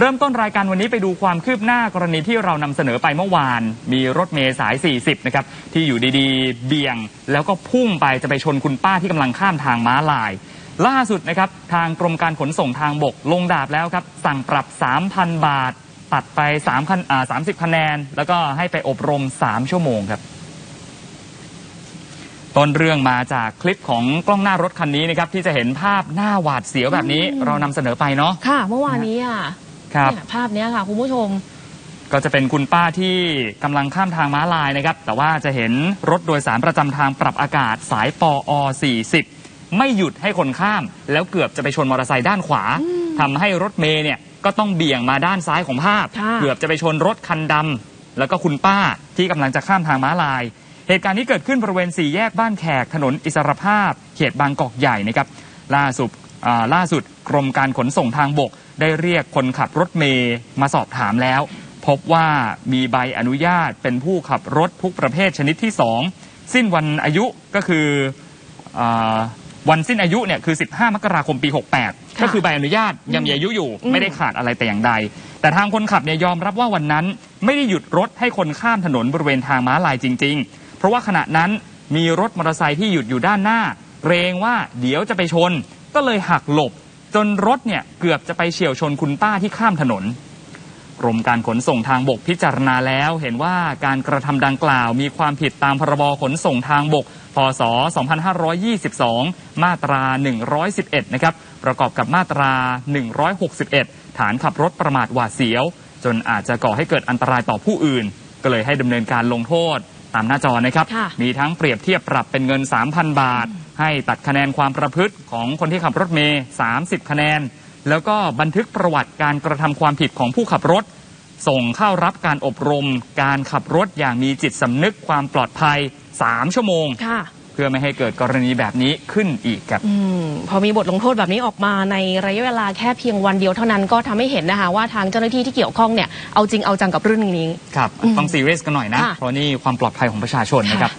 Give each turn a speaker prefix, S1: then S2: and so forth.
S1: เริ่มต้นรายการวันนี้ไปดูความคืบหน้ากรณีที่เรานำเสนอไปเมื่อวาน มีรถเมย์สาย 40 นะครับ ที่อยู่ดีๆ เบี่ยง แล้วก็พุ่งไปจะไปชนคุณป้าที่กำลังข้ามทางม้าลาย ล่าสุดนะครับ ทางกรมการขนส่งทางบกลงดาบแล้วครับ สั่งปรับ 3,000 บาท ตัดไป3คันอ่า30 คะแนน แล้วก็ให้ไปอบรม 3 ชั่วโมงครับ ต้นเรื่องมาจากคลิปของกล้องหน้ารถคันนี้นะครับที่จะเห็นภาพหน้าหวาดเสียวแบบนี้เรานำเสนอไปเนาะ
S2: ค่ะ เมื่อวานนี้อะ
S1: ครับ
S2: เนี่ยภาพเนี้ยค่ะคุณผู้ชม
S1: ก็จะเป็นคุณป้าที่กำลังข้ามทางม้าลายนะครับ แต่ว่าจะเห็นรถโดยสารประจำทางปรับอากาศสายปอ40 ไม่หยุดให้คนข้าม แล้วเกือบจะไปชนมอเตอร์ไซค์ด้านขวาทำให้รถเมย์เนี่ยก็ต้องเบี่ยงมาด้านซ้ายของภาพ
S2: ค่ะ
S1: เกือบจะไปชนรถคันดำแล้วก็คุณป้าที่กำลังจะข้ามทางม้าลาย เหตุการณ์นี้เกิดขึ้นบริเวณสี่แยกบ้านแขกถนนอิสรภาพ เขตบางกอกใหญ่นะครับล่าสุดอ่า ล่าสุดกรมการขนส่งทางบก ได้เรียกคนขับรถเมย์มาสอบถามแล้ว พบว่ามีใบอนุญาตเป็นผู้ขับรถทุกประเภทชนิดที่ 2 สิ้นวันอายุก็คืออาวันสิ้นอายุเนี่ยคือ 15 มกราคมปี 68 ก็คือใบอนุญาตยังมีอายุอยู่
S2: อืม
S1: ไม่ได้ขาดอะไรแต่อย่างใด แต่ทางคนขับเนี่ยยอมรับว่าวันนั้น ไม่ได้หยุดรถให้คนข้ามถนนบริเวณทางม้าลายจริง ๆ เพราะว่าขณะนั้นมีรถมอเตอร์ไซค์ที่หยุดอยู่ด้านหน้า เกรงว่าเดี๋ยวจะไปชน ก็เลยหักหลบ จนรถเนี่ยเกือบจะไปเฉียวชนคุณป้าที่ข้ามถนนกรมการขนส่งทางบกพิจารณาแล้ว เห็นว่าการกระทำดังกล่าว มีความผิดตามพรบขนส่งทางบก พศ 2522 มาตรา 111 นะครับ ประกอบกับมาตรา 161 ฐานขับรถประมาทหวาดเสียว จนอาจจะก่อให้เกิดอันตรายต่อผู้อื่น ก็เลยให้ดำเนินการลงโทษตามหน้าจอนะครับ
S2: ค่ะ
S1: มีทั้งเปรียบเทียบปรับเป็นเงิน 3,000 บาท ให้ตัดคะแนนความประพฤติของคนที่ขับรถเมย์30 คะแนน แล้วก็บันทึกประวัติการกระทำความผิดของผู้ขับรถ ส่งเข้ารับการอบรม การขับรถอย่างมีจิตสำนึกความปลอดภัย 3 ชั่วโมง
S2: ค่ะ
S1: เพื่อไม่ให้เกิดกรณีแบบนี้ขึ้นอีกครับ
S2: อืมพอมีบทลงโทษแบบนี้ออกมาในระยะเวลาแค่เพียงวันเดียวเท่านั้นก็ทำให้เห็นนะคะว่าทางเจ้าหน้าที่ที่เกี่ยวข้องเนี่ยเอาจริงเอาจังกับเรื่องนี้
S1: ครับ
S2: อืม
S1: ต้องซีเรียสกันหน่อยนะ
S2: ค่ะ
S1: เพราะนี่ความปลอดภัยของประชาชนนะครับ